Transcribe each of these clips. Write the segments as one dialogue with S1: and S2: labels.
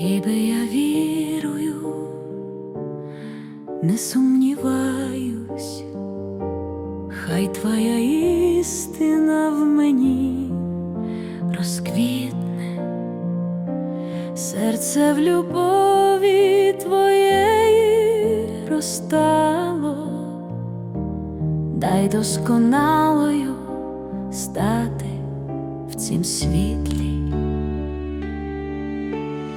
S1: Тебе я вірую, не сумніваюсь, хай твоя істина в мені розквітне, серце в любові твоєї розтало, дай досконалою стати в цім світлі.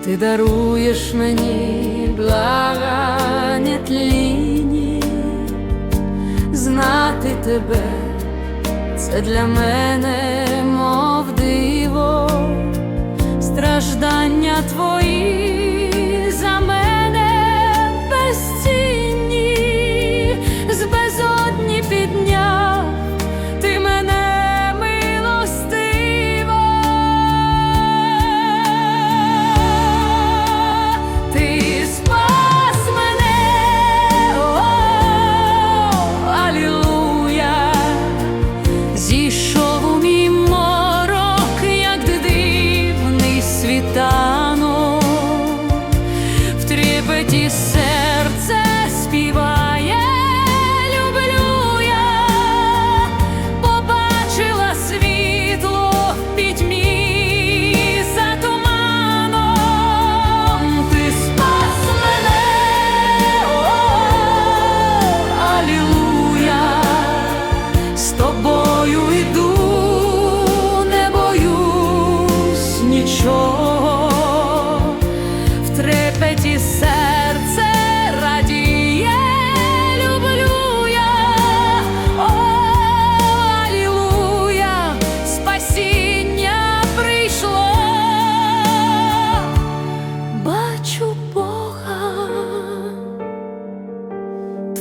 S1: Ти даруєш мені блага тліні, знати тебе, це для мене мов диво, страждання твої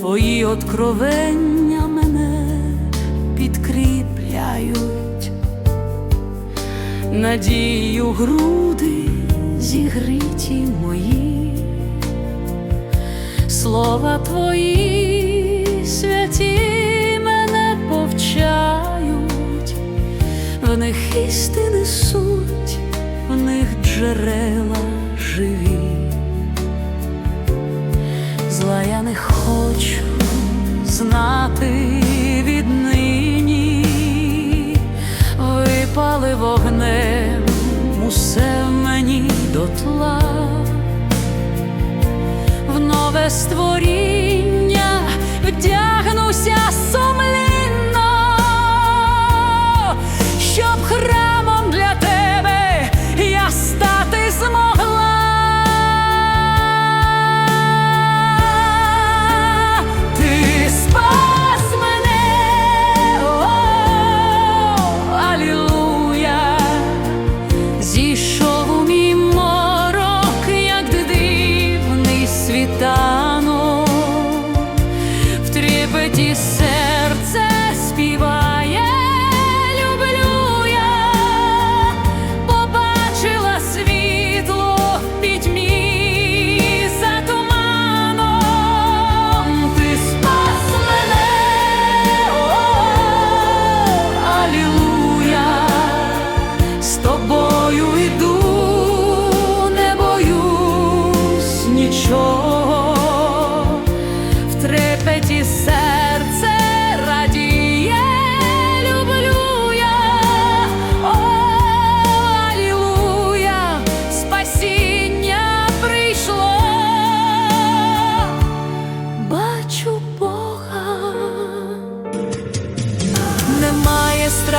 S1: Твої откровення мене підкріпляють, надію груди зігриті мої, слова твої святі мене повчають, в них істини суть, в них джерела випали вогнем. Усе мені дотла, в нове створіння вдягнуся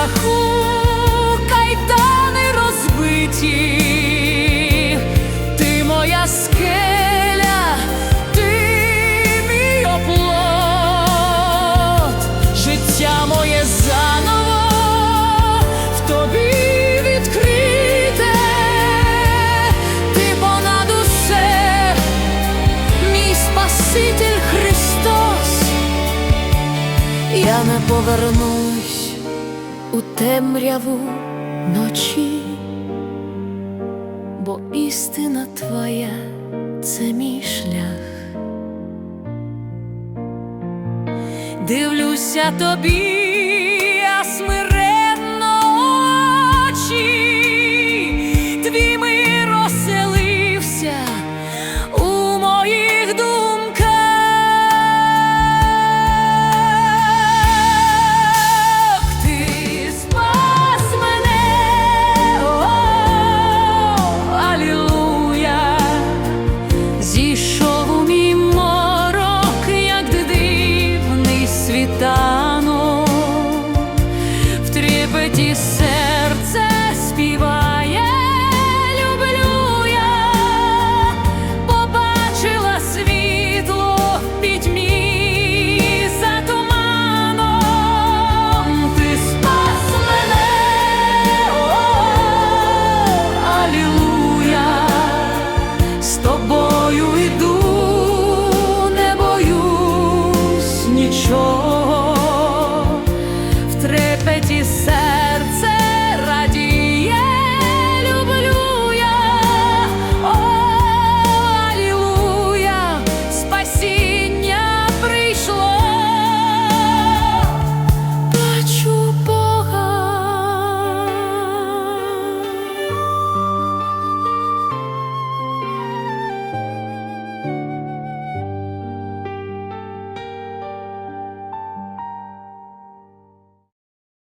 S1: страху, кайдани розбиті, ти моя скеля, ти мій оплот, життя моє заново в тобі відкрите, ти понад усе, мій Спаситель Христос. Я не повернусь. у темряву ночі, бо істина твоя це мій шлях. Дивлюся тобі,